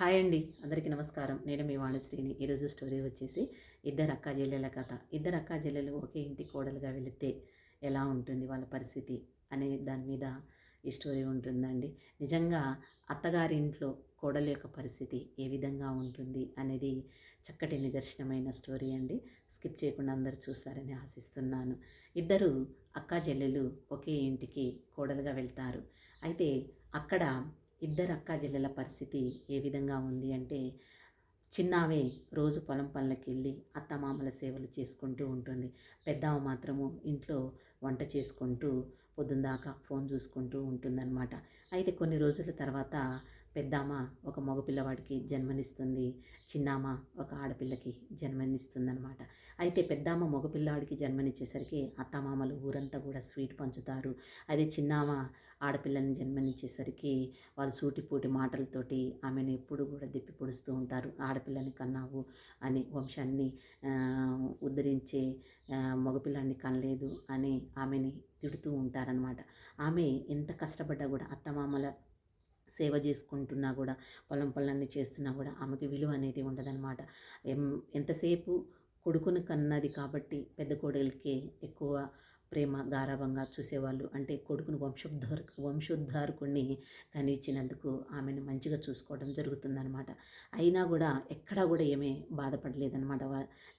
Hi అండి అందరికీ నమస్కారం. నేను మీ వాణిశ్రీని. ఈరోజు స్టోరీ వచ్చేసి ఇద్దరు అక్క చెల్లెల కథ. ఇద్దరు అక్క చెల్లెలు ఒకే ఇంటి కోడలుగా వెళితే ఎలా ఉంటుంది వాళ్ళ పరిస్థితి అనే దాని మీద ఈ స్టోరీ ఉంటుందండి. నిజంగా అత్తగారి ఇంట్లో కోడల యొక్క పరిస్థితి ఏ విధంగా ఉంటుంది అనేది చక్కటి నిదర్శనమైన స్టోరీ అండి. స్కిప్ చేయకుండా అందరూ చూస్తారని ఆశిస్తున్నాను. ఇద్దరు అక్క చెల్లెలు ఒకే ఇంటికి కోడలుగా వెళ్తారు. అయితే అక్కడ ఇద్దరు అక్క చెల్లెల పరిస్థితి ఏ విధంగా ఉంది అంటే చిన్నావే రోజు పొలం పనులకి వెళ్ళి అత్తమామల సేవలు చేసుకుంటూ ఉంటుంది. పెద్దమ్మ మాత్రము ఇంట్లో వంట చేసుకుంటూ పొద్దుందాకా ఫోన్ చూసుకుంటూ ఉంటుందన్నమాట. అయితే కొన్ని రోజుల తర్వాత పెద్దామ ఒక మగపిల్లవాడికి జన్మనిస్తుంది. చిన్నామ ఒక ఆడపిల్లకి జన్మనిస్తుందనమాట అయితే పెద్దమ్మ మగపిల్లవాడికి జన్మనిచ్చేసరికి అత్తమామలు ఊరంతా కూడా స్వీట్ పంచుతారు. అదే చిన్నామ ఆడపిల్లని జన్మనిచ్చేసరికి వాళ్ళు సూటిపూటి మాటలతోటి ఆమెను ఎప్పుడు కూడా దిప్పి పొడుస్తూ ఉంటారు. ఆడపిల్లని కన్నావు అని వంశాన్ని ఉద్ధరించే మగపిల్లాన్ని కనలేదు అని ఆమెని తిడుతూ ఉంటారనమాట ఆమె ఎంత కష్టపడ్డా కూడా అత్తమామల సేవ చేసుకుంటున్నా కూడా పొలం పనులన్నీ చేస్తున్నా కూడా ఆమెకి విలువ అనేది ఉండదన్నమాట. ఎంతసేపు కొడుకును కన్నది కాబట్టి పెద్ద కోడలికి ఎక్కువ ప్రేమ గారాభంగా చూసేవాళ్ళు. అంటే కొడుకును వంశోద్ధార వంశోద్ధారకుడిని కనిచ్చినందుకు ఆమెను మంచిగా చూసుకోవడం జరుగుతుందనమాట అయినా కూడా ఎక్కడా కూడా ఏమీ బాధపడలేదన్నమాట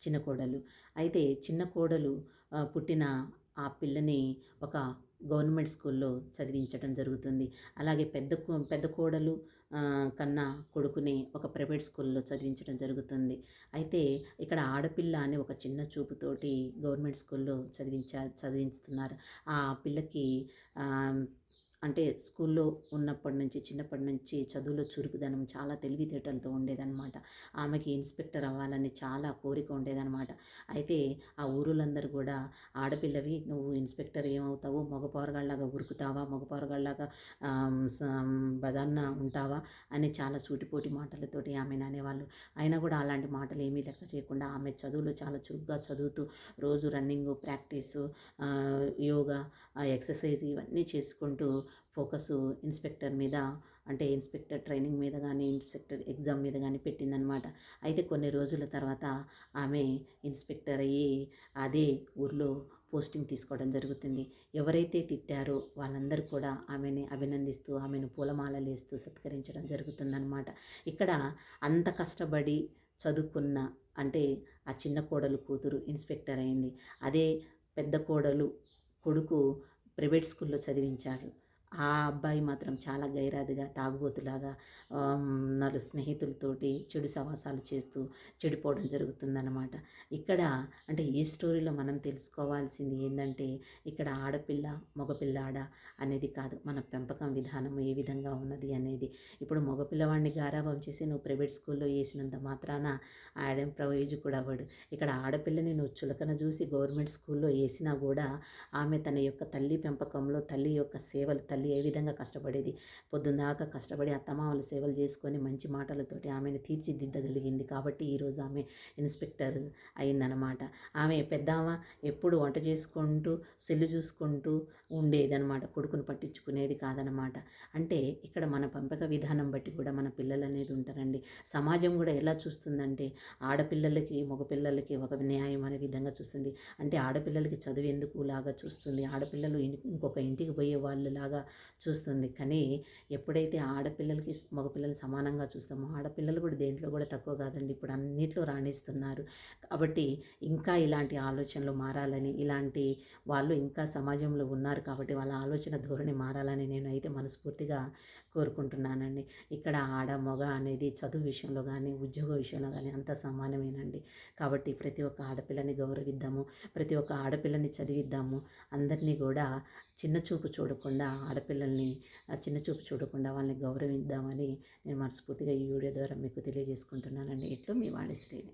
చిన్న కోడలు. అయితే చిన్న కోడలు పుట్టిన ఆ పిల్లని ఒక గవర్నమెంట్ స్కూల్లో చదివించడం జరుగుతుంది. అలాగే పెద్ద పెద్ద కోడలు కన్నా కొడుకుని ఒక ప్రైవేట్ స్కూల్లో చదివించడం జరుగుతుంది. అయితే ఇక్కడ ఆడపిల్ల అని ఒక చిన్న చూపుతోటి గవర్నమెంట్ స్కూల్లో చదివించా చదివిస్తున్నారు ఆ పిల్లకి అంటే స్కూల్లో ఉన్నప్పటి నుంచి చిన్నప్పటి నుంచి చదువులో చురుకుదనం చాలా తెలివితేటలతో ఉండేదన్నమాట. ఆమెకి ఇన్స్పెక్టర్ అవ్వాలని చాలా కోరిక ఉండేదన్నమాట. అయితే ఆ ఊరులందరూ కూడా ఆడపిల్లవి నువ్వు ఇన్స్పెక్టర్ ఏమవుతావు? మగ ఉరుకుతావా? మగపౌరగాళ్ళలాగా బదాన్న ఉంటావా? అని చాలా సూటిపోటి మాటలతోటి ఆమెను అనేవాళ్ళు అయినా కూడా అలాంటి మాటలు ఏమీ లెక్క చేయకుండా ఆమె చదువులో చాలా చురుగ్గా చదువుతూ రోజు రన్నింగ్ ప్రాక్టీసు యోగా ఎక్సర్సైజ్ ఇవన్నీ చేసుకుంటూ ఫోకస్ ఇన్స్పెక్టర్ మీద అంటే ఇన్స్పెక్టర్ ట్రైనింగ్ మీద కానీ ఇన్స్పెక్టర్ ఎగ్జామ్ మీద కానీ పెట్టిందనమాట. అయితే కొన్ని రోజుల తర్వాత ఆమె ఇన్స్పెక్టర్ అయ్యి అదే ఊర్లో పోస్టింగ్ తీసుకోవడం జరుగుతుంది. ఎవరైతే తిట్టారో వాళ్ళందరూ కూడా ఆమెని అభినందిస్తూ ఆమెను పూలమాలలేస్తూ సత్కరించడం జరుగుతుందనమాట. ఇక్కడ అంత కష్టపడి చదువుకున్న అంటే ఆ చిన్న కోడలు కూతురు ఇన్స్పెక్టర్ అయింది. అదే పెద్ద కోడలు కొడుకు ప్రైవేట్ స్కూల్లో చదివించారు. ఆ అబ్బాయి మాత్రం చాలా గైరాదిగా తాగుబోతులాగా నాలు స్నేహితులతోటి చెడు సవాసాలు చేస్తూ చెడిపోవడం జరుగుతుందన్నమాట. ఇక్కడ అంటే ఈ స్టోరీలో మనం తెలుసుకోవాల్సింది ఏంటంటే ఇక్కడ ఆడపిల్ల మగపిల్లాడ అనేది కాదు మన పెంపకం విధానం ఏ విధంగా ఉన్నది అనేది. ఇప్పుడు మగపిల్లవాడిని గారాభం చేసి నువ్వు ప్రైవేట్ స్కూల్లో వేసినంత మాత్రాన ఆడేం ప్రయోజకుడు అవ్వడు. ఇక్కడ ఆడపిల్లని నువ్వు చులకన చూసి గవర్నమెంట్ స్కూల్లో వేసినా కూడా ఆమె తన యొక్క తల్లి పెంపకంలో తల్లి యొక్క సేవలు తల్లి తల్లి ఏ విధంగా కష్టపడేది? పొద్దున్నాక కష్టపడి అత్తమామల సేవలు చేసుకొని మంచి మాటలతోటి ఆమెను తీర్చిదిద్దగలిగింది. కాబట్టి ఈరోజు ఆమె ఇన్స్పెక్టర్ అయిందనమాట ఆమె పెద్దామ ఎప్పుడు వంట చేసుకుంటూ సెల్లు చూసుకుంటూ ఉండేదనమాట కొడుకును పట్టించుకునేది కాదనమాట అంటే ఇక్కడ మన పంపక విధానం బట్టి కూడా మన పిల్లలు అనేది ఉంటారండి. సమాజం కూడా ఎలా చూస్తుందంటే ఆడపిల్లలకి మగపిల్లలకి ఒక న్యాయం అనే విధంగా చూస్తుంది. అంటే ఆడపిల్లలకి చదువు ఎందుకు లాగా చూస్తుంది? ఆడపిల్లలు ఇంకొక ఇంటికి పోయే వాళ్ళు లాగా చూస్తుంది. కానీ ఎప్పుడైతే ఆడపిల్లలకి మగపిల్లలు సమానంగా చూస్తామో ఆడపిల్లలు కూడా దేంట్లో కూడా తక్కువ కాదండి. ఇప్పుడు అన్నిట్లో రాణిస్తున్నారు. కాబట్టి ఇంకా ఇలాంటి ఆలోచనలు మారాలని ఇలాంటి వాళ్ళు ఇంకా సమాజంలో ఉన్నారు కాబట్టి వాళ్ళ ఆలోచన ధోరణి మారాలని నేను అయితే మనస్ఫూర్తిగా కోరుకుంటున్నానండి. ఇక్కడ ఆడ మగ అనేది చదువు విషయంలో కానీ ఉద్యోగ విషయంలో కానీ అంత సమానమేనండి. కాబట్టి ప్రతి ఒక్క ఆడపిల్లని గౌరవిద్దాము ప్రతి ఒక్క ఆడపిల్లని చదివిద్దాము. అందరినీ కూడా చిన్న చూపు చూడకుండా ఆడపిల్లల్ని చిన్న చూపు చూడకుండా వాళ్ళని గౌరవిద్దామని నేను మనస్ఫూర్తిగా ఈ వీడియో ద్వారా మీకు తెలియజేసుకుంటున్నానండి. ఇట్లు మీ వాణిశ్రీని